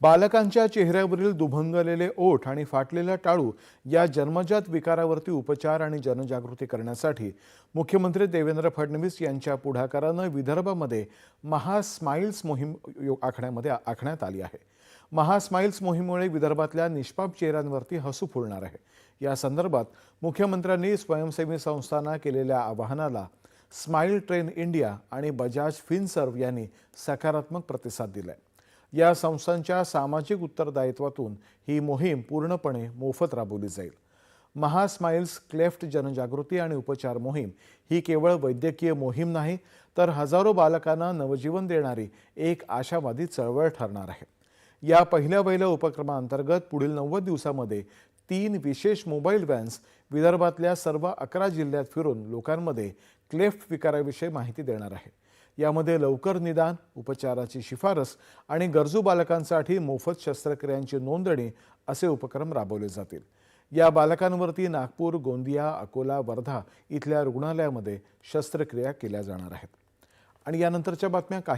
बालकांच्या चेहऱ्यावरील दुभंगलेले ओठ आणि फाटलेला टाळू या जन्मजात विकारावरती उपचार आणि जनजागृती करण्यासाठी मुख्यमंत्री देवेंद्र फडणवीस यांच्या पुढाकारानं विदर्भामध्ये महास्माइल्स मोहीम आखण्यामध्ये आखण्यात आली आहे. महास्माइल्स मोहीममुळे मोहिमेमुळे विदर्भातल्या निष्पाप चेहऱ्यांवरती हसू फुलणार आहे. या संदर्भात मुख्यमंत्र्यांनी स्वयंसेवी संस्थांना केलेल्या आवाहनाला स्माईल ट्रेन इंडिया आणि बजाज फिनसर्व यांनी सकारात्मक प्रतिसाद दिलाय. या संस्थांच्या सामाजिक उत्तरदायित्वातून ही मोहीम पूर्णपणे मोफत राबवली जाईल. महास्माइल्स क्लेफ्ट जनजागृती आणि उपचार मोहीम ही केवळ वैद्यकीय मोहीम नाही तर हजारो बालकांना नवजीवन देणारी एक आशावादी चळवळ ठरणार आहे. या पहिल्या पहिल्या उपक्रमाअंतर्गत पुढील नव्वद दिवसामध्ये तीन विशेष मोबाईल व्हॅन्स विदर्भातल्या सर्व अकरा जिल्ह्यात फिरून लोकांमध्ये क्लेफ्ट विकाराविषयी माहिती देणार आहे. यामध्ये लवकर निदान उपचाराची शिफारस आणि गरजू बालकांसाठी मोफत शस्त्रक्रियांची नोंदणी असे उपक्रम राबवले जातील. या बालकांवरती नागपूर गोंदिया अकोला वर्धा इथल्या रुग्णालयामध्ये शस्त्रक्रिया केल्या जाणार आहेत. आणि यानंतरच्या बातम्या